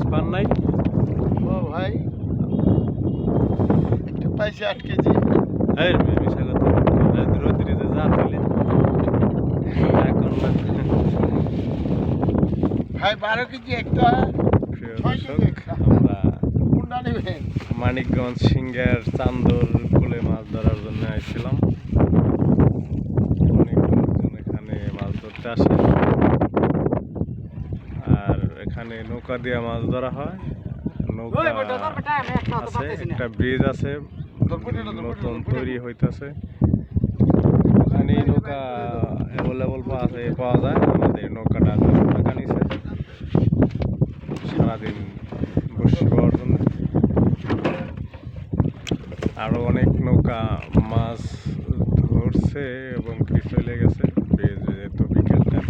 মাছ পান নাই? ও ভাই। একটা পাইছি আট কেজি। মিশা কথা যে এখন ভাই বারো কেজি একটা। মানিকগঞ্জ সিঙ্গার চান্দর কুলে মাছ ধরার জন্য আসছিলাম অনেক লোকজন এখানে মাছ ধরতে আসে। এখানে নৌকা দিয়ে মাছ ধরা হয়। নৌকা আছে একটা ব্রিজ আছে নতুন তৈরি হইতাছে। ওখানে নৌকা অ্যাভেলেবল পাওয়া যায় পাওয়া যায়। আমাদের নৌকাটা দুশো টাকা নিছে। সারাদিন বসে পাওয়ার জন্য। আরও অনেক নৌকা মাছ ধরছে এবং কি চলে গেছে ব্রিজ যেহেতু বিকেলটা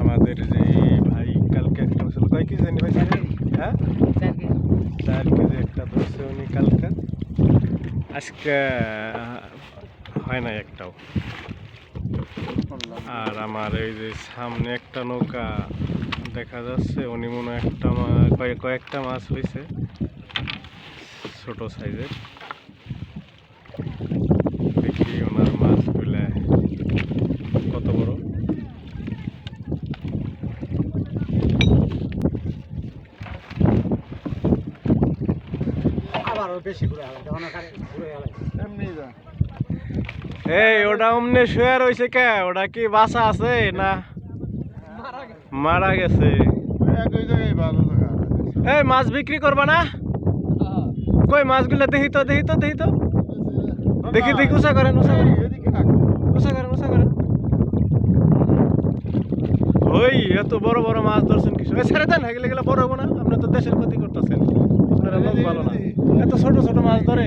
আমাদের যে ভাই কালকে একটা ছিল কয় কি জানি ভাই হ্যাঁ? চার কেজি একটা ধরছে উনি কালকে। আজকে হয় না একটাও। আর আমার এই যে সামনে একটা নৌকা দেখা যাচ্ছে উনি মনে একটা কয়েকটা মাছ হয়েছে ছোট সাইজের দেখি ওনার মাছগুলা কত বড় আবারও বেশি ঘুরে গেল তখন ওখানে ঘুরে গেল এমনি যা এই ওটা অমনে শুয়ে রয়েছে কে? ওটা কি বাসা আছে না মারা গেছে। এই মাছ বিক্রি করবা না? কই মাছগুলো দেখি তো দেখি তো দেখি তো। দেখি দেখি উষা করেন উষা করেন। উষা করেন উষা করেন। ওই এত বড় বড় মাছ ধরছেন কিছু ছেড়ে দেন হেগলে গেলে বড় হব না। আপনি তো দেশের ক্ষতি করতেছেন। আপনারা লোক ভালো না। এত ছোট ছোট মাছ ধরে।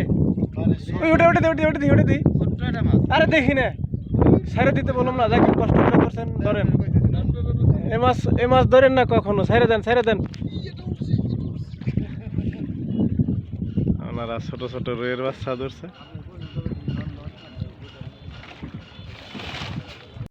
ওই ওটা ওটা ওটা ওটা দিই ওটা দিই আরে দেখি না। সাইরে দিতে বললাম না যাকে কষ্ট করে করছেন ধরেন। এ মাছ এ মাছ ধরেন না কখনো সাইরে দেন সাইরে দেন। ওনারা ছোট ছোট রুইয়ের বাচ্চা ধরছে।